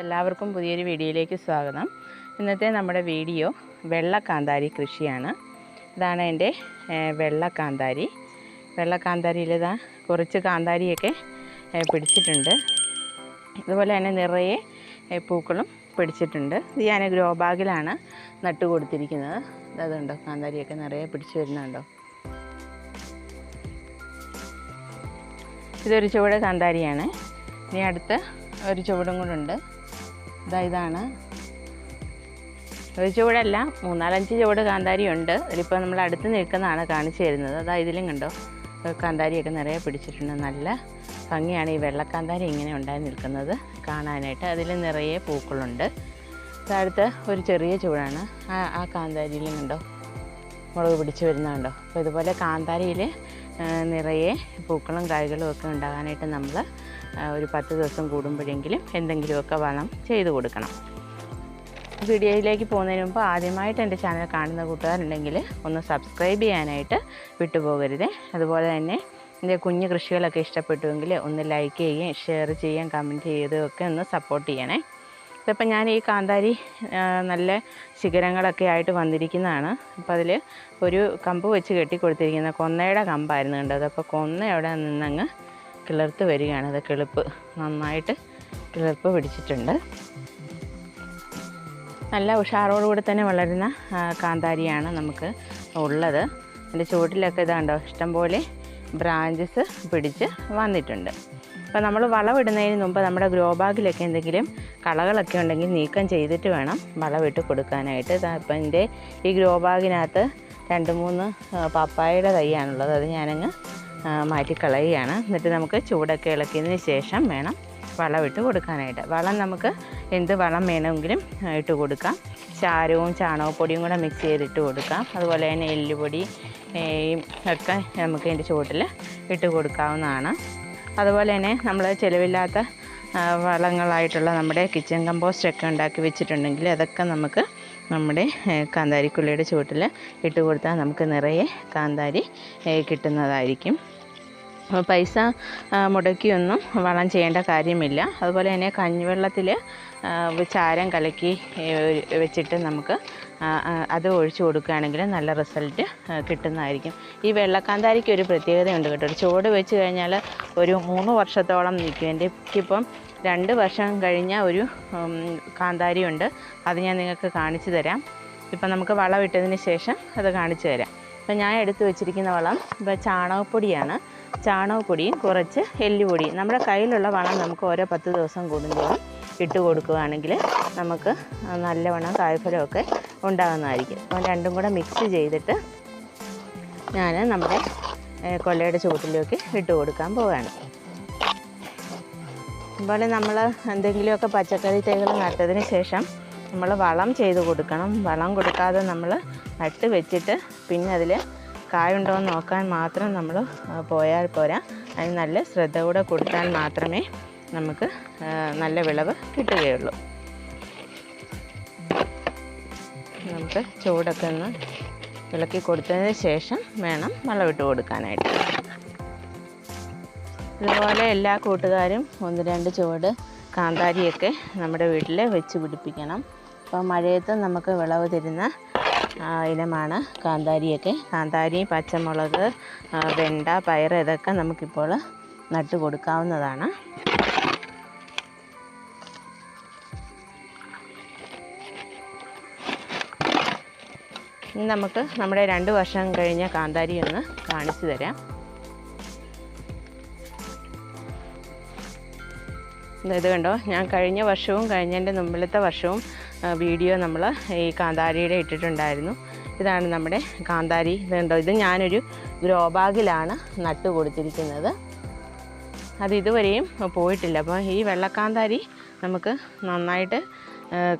എല്ലാവർക്കും പുതിയൊരു വീഡിയോയിലേക്ക് സ്വാഗതം. ഇന്നത്തെ നമ്മുടെ വീഡിയോ വെള്ളക്കാന്താരി കൃഷിയാണ്. ഇതാണ് എന്റെ വെള്ളക്കാന്താരി. വെള്ളക്കാന്താരിയിൽ ഇതാ കുറച്ച് കാന്താരിയൊക്കെ പിടിച്ചിട്ടുണ്ട്. അതുപോലെ തന്നെ നിറയെ പൂക്കളും പിടിച്ചിട്ടുണ്ട്. ഇത് ഞാൻ ഗ്രോ ബാഗിലാണ് നട്ടു കൊടുത്തിരിക്കുന്നത്. അതുണ്ടോ കാന്താരിയൊക്കെ നിറയെ പിടിച്ചു വരുന്നുണ്ടോ? ഇതൊരു ചുവട് കാന്താരിയാണ്. ഇനി അടുത്ത് ഒരു ചുവടും കൂടെ ഉണ്ട്. ഇതാ ഇതാണ്. ഒരു ചുവടല്ല മൂന്നാലഞ്ച് ചുവട് കാന്താരി ഉണ്ട് ഇതിലിപ്പോൾ നമ്മൾ അടുത്ത് നിൽക്കുന്നതാണ് കാണിച്ചു തരുന്നത്. അതാ ഇതിലും കണ്ടോ കാന്താരിയൊക്കെ നിറയെ പിടിച്ചിട്ടുണ്ട്. നല്ല ഭംഗിയാണ് ഈ വെള്ളക്കാന്താരി ഇങ്ങനെ ഉണ്ടായി നിൽക്കുന്നത് കാണാനായിട്ട്. അതിൽ നിറയെ പൂക്കളുണ്ട്. അടുത്ത് ഒരു ചെറിയ ചൂടാണ് ആ ആ കാന്താരിയിലും കണ്ടോ മുളക് പിടിച്ച് വരുന്നുണ്ടോ അപ്പോൾ ഇതുപോലെ കാന്താരിയിൽ നിറയെ പൂക്കളും കായ്കളും ഒക്കെ ഉണ്ടാകാനായിട്ട് നമ്മൾ ഒരു പത്ത് ദിവസം കൂടുമ്പോഴെങ്കിലും എന്തെങ്കിലുമൊക്കെ വളം ചെയ്തു കൊടുക്കണം. വീഡിയോയിലേക്ക് പോകുന്നതിന് മുമ്പ് ആദ്യമായിട്ട് എന്റെ ചാനൽ കാണുന്ന കൂട്ടുകാരുണ്ടെങ്കിൽ ഒന്ന് സബ്സ്ക്രൈബ് ചെയ്യാനായിട്ട് വിട്ടുപോകരുത്. അതുപോലെ തന്നെ എന്റെ കുഞ്ഞു കൃഷികളൊക്കെ ഇഷ്ടപ്പെട്ടുവെങ്കിൽ ഒന്ന് ലൈക്ക് ചെയ്യുകയും ഷെയർ ചെയ്യുകയും കമന്റ് ചെയ്യുകയും ഒക്കെ ഒന്ന് സപ്പോർട്ട് ചെയ്യണേ. ഇതിപ്പോൾ ഞാൻ ഈ കാന്താരി നല്ല ശിഖരങ്ങളൊക്കെ ആയിട്ട് വന്നിരിക്കുന്നതാണ്. അപ്പോൾ അതിൽ ഒരു കമ്പ് വെച്ച് കെട്ടി കൊടുത്തിരിക്കുന്ന കൊന്നയുടെ കമ്പായിരുന്നു കണ്ടത്. അപ്പോൾ കൊന്ന അവിടെ നിന്നങ്ങ് കിളിർത്ത് വരികയാണ്. അത് കിളിപ്പ് നന്നായിട്ട് കിളിർപ്പ് പിടിച്ചിട്ടുണ്ട്. നല്ല ഉഷാറോടുകൂടി തന്നെ വളരുന്ന കാന്താരിയാണ് നമുക്ക് ഉള്ളത്. അതിന്റെ ചുവട്ടിലൊക്കെ ഇതാണ്ടോ ഇഷ്ടംപോലെ ബ്രാഞ്ചസ് പിടിച്ച് വന്നിട്ടുണ്ട്. അപ്പോൾ നമ്മൾ വളമിടുന്നതിന് മുമ്പ് നമ്മുടെ ഗ്രോ ബാഗിലൊക്കെ എന്തെങ്കിലും കളകളൊക്കെ ഉണ്ടെങ്കിൽ നീക്കം ചെയ്തിട്ട് വേണം വളമിട്ട് കൊടുക്കാനായിട്ട്. അപ്പം എന്റെ ഈ ഗ്രോ ബാഗിനകത്ത് രണ്ട് മൂന്ന് പപ്പായയുടെ തൈയാണുള്ളത്. അത് ഞാനങ്ങ് മാറ്റിക്കളയുകയാണ്. എന്നിട്ട് നമുക്ക് ചൂടൊക്കെ ഇളക്കിയതിന് ശേഷം വേണം വളമിട്ട് കൊടുക്കാനായിട്ട്. വളം നമുക്ക് എന്ത് വളം വേണമെങ്കിലും ഇട്ട് കൊടുക്കാം. ചാരവും ചാണകപ്പൊടിയും കൂടെ മിക്സ് ചെയ്തിട്ട് കൊടുക്കാം. അതുപോലെ തന്നെ എല്ലുപൊടി ഒക്കെ നമുക്ക് ഇതിന്റെ ചുവട്ടിൽ ഇട്ട് കൊടുക്കാവുന്നതാണ്. അതുപോലെ തന്നെ നമ്മൾ ചിലവില്ലാത്ത വളങ്ങളായിട്ടുള്ള നമ്മുടെ കിച്ചൺ കമ്പോസ്റ്റൊക്കെ ഉണ്ടാക്കി വെച്ചിട്ടുണ്ടെങ്കിൽ അതൊക്കെ നമുക്ക് നമ്മുടെ കാന്താരിക്കുള്ളിയുടെ ചുവട്ടിൽ ഇട്ട് കൊടുത്താൽ നമുക്ക് നിറയെ കാന്താരി കിട്ടുന്നതായിരിക്കും. പൈസ മുടക്കിയൊന്നും വളം ചെയ്യേണ്ട കാര്യമില്ല. അതുപോലെ തന്നെ കഞ്ഞിവെള്ളത്തിൽ ചാരം കലക്കി വെച്ചിട്ട് നമുക്ക് അത് ഒഴിച്ചു കൊടുക്കുകയാണെങ്കിൽ നല്ല റിസൾട്ട് കിട്ടുന്നതായിരിക്കും. ഈ വെള്ളക്കാന്താരിക്ക് ഒരു പ്രത്യേകതയുണ്ട് കേട്ടോ. ചുവട് വെച്ച് കഴിഞ്ഞാൽ ഒരു മൂന്ന് വർഷത്തോളം നിൽക്കും. എന്റെ ഇപ്പം രണ്ട് വർഷം കഴിഞ്ഞ ഒരു കാന്താരിയുണ്ട്. അത് ഞാൻ നിങ്ങൾക്ക് കാണിച്ചു തരാം. ഇപ്പം നമുക്ക് വളം ഇട്ടതിന് ശേഷം അത് കാണിച്ചു തരാം. അപ്പം ഞാൻ എടുത്തു വെച്ചിരിക്കുന്ന വളം ഇപ്പോൾ ചാണകപ്പൊടിയാണ്. ചാണകപ്പൊടിയും കുറച്ച് എല്ലുപൊടിയും നമ്മുടെ കയ്യിലുള്ള വളം നമുക്ക് ഓരോ പത്ത് ദിവസം കൂടുമ്പോഴും ഇട്ട് കൊടുക്കുകയാണെങ്കിൽ നമുക്ക് നല്ലവണ്ണം കായ്ഫലമൊക്കെ ഉണ്ടാകുന്നതായിരിക്കും. അപ്പോൾ രണ്ടും കൂടെ മിക്സ് ചെയ്തിട്ട് ഞാൻ നമ്മുടെ കൊല്ലയുടെ ചുവട്ടിലേക്ക് ഇട്ട് കൊടുക്കാൻ പോവുകയാണ് അതുപോലെ നമ്മൾ എന്തെങ്കിലുമൊക്കെ പച്ചക്കറി തൈകൾ നട്ടതിന് ശേഷം നമ്മൾ വളം ചെയ്ത് കൊടുക്കണം. വളം കൊടുക്കാതെ നമ്മൾ നട്ട് വെച്ചിട്ട് പിന്നെ അതിൽ കായുണ്ടോ എന്ന് നോക്കാൻ മാത്രം നമ്മൾ പോയാൽ പോരാ. അതിന് നല്ല ശ്രദ്ധ കൂടെ കൊടുത്താൽ മാത്രമേ നമുക്ക് നല്ല വിളവ് കിട്ടുകയുള്ളൂ. നമുക്ക് ചൂടൊക്കെ ഒന്ന് ഇളക്കി കൊടുത്തതിന് ശേഷം വേണം വളമിട്ട് കൊടുക്കാനായിട്ട്. ഇതുപോലെ എല്ലാ കൂട്ടുകാരും ഒന്ന് രണ്ട് ചുവട് കാന്താരിയൊക്കെ നമ്മുടെ വീട്ടിൽ വെച്ച് പിടിപ്പിക്കണം. അപ്പോൾ മഴയത്ത് നമുക്ക് വിളവ് തരുന്ന ഇനമാണ് കാന്താരിയൊക്കെ. കാന്താരി പച്ചമുളക് വെണ്ട പയർ ഇതൊക്കെ നമുക്കിപ്പോൾ നട്ട് കൊടുക്കാവുന്നതാണ്. ഇനി നമുക്ക് നമ്മുടെ രണ്ട് വർഷം കഴിഞ്ഞ കാന്താരി ഒന്ന് കാണിച്ചു തരാം. ഇത് കണ്ടോ? ഞാൻ കഴിഞ്ഞ വർഷവും കഴിഞ്ഞതിന്റെ മുമ്പിലത്തെ വർഷവും വീഡിയോ നമ്മൾ ഈ കാന്താരിയുടെ ഇട്ടിട്ടുണ്ടായിരുന്നു. ഇതാണ് നമ്മുടെ കാന്താരി. ഇത് കണ്ടോ? ഇത് ഞാനൊരു ഗ്രോ ബാഗിലാണ് നട്ട് കൊടുത്തിരിക്കുന്നത്. അത് ഇതുവരെയും പോയിട്ടില്ല. അപ്പോൾ ഈ വെള്ളക്കാന്താരി നമുക്ക് നന്നായിട്ട്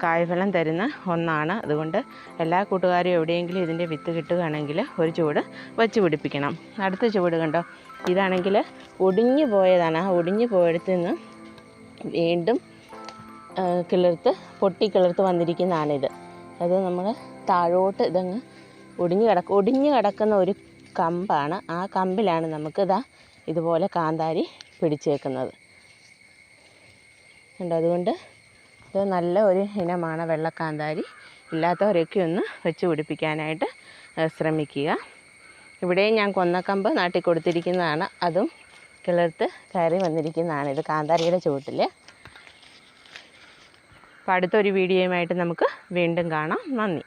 കായ്ഫലം തരുന്ന ഒന്നാണ്. അതുകൊണ്ട് എല്ലാ കൂട്ടുകാരും എവിടെയെങ്കിലും ഇതിന്റെ വിത്ത് കിട്ടുകയാണെങ്കിൽ ഒരു ചുവട് വച്ച് പിടിപ്പിക്കണം. അടുത്ത ചുവട് കണ്ടോ? ഇതാണെങ്കിൽ ഒടിഞ്ഞു പോയതാണ്. ആ ഒടിഞ്ഞു പോയടത്ത് നിന്ന് വീണ്ടും കിളിർത്ത് പൊട്ടി കിളിർത്ത് വന്നിരിക്കുന്നതാണിത്. അത് നമ്മൾ താഴോട്ട് ഇതങ്ങ് ഒടിഞ്ഞു കിടക്ക ഒടിഞ്ഞു കിടക്കുന്ന ഒരു കമ്പാണ്. ആ കമ്പിലാണ് നമുക്കിതാ ഇതുപോലെ കാന്താരി പിടിച്ചേക്കുന്നത്. ഉണ്ട് അതുകൊണ്ട് ഇത് നല്ല ഒരു ഇനമാണ് വെള്ളക്കാന്താരി. ഇല്ലാത്തവരൊക്കെ ഒന്ന് വെച്ച് പിടിപ്പിക്കാനായിട്ട് ശ്രമിക്കുക. ഇവിടെയും ഞാൻ കൊന്നക്കമ്പ് നാട്ടി കൊടുത്തിരിക്കുന്നതാണ് അതും കിളിർത്ത് കയറി വന്നിരിക്കുന്നതാണ് ഇത് കാന്താരിയുടെ ചുവട്ടിൽ അപ്പോൾ അടുത്തൊരു വീഡിയോയുമായിട്ട് നമുക്ക് വീണ്ടും കാണാം. നന്ദി.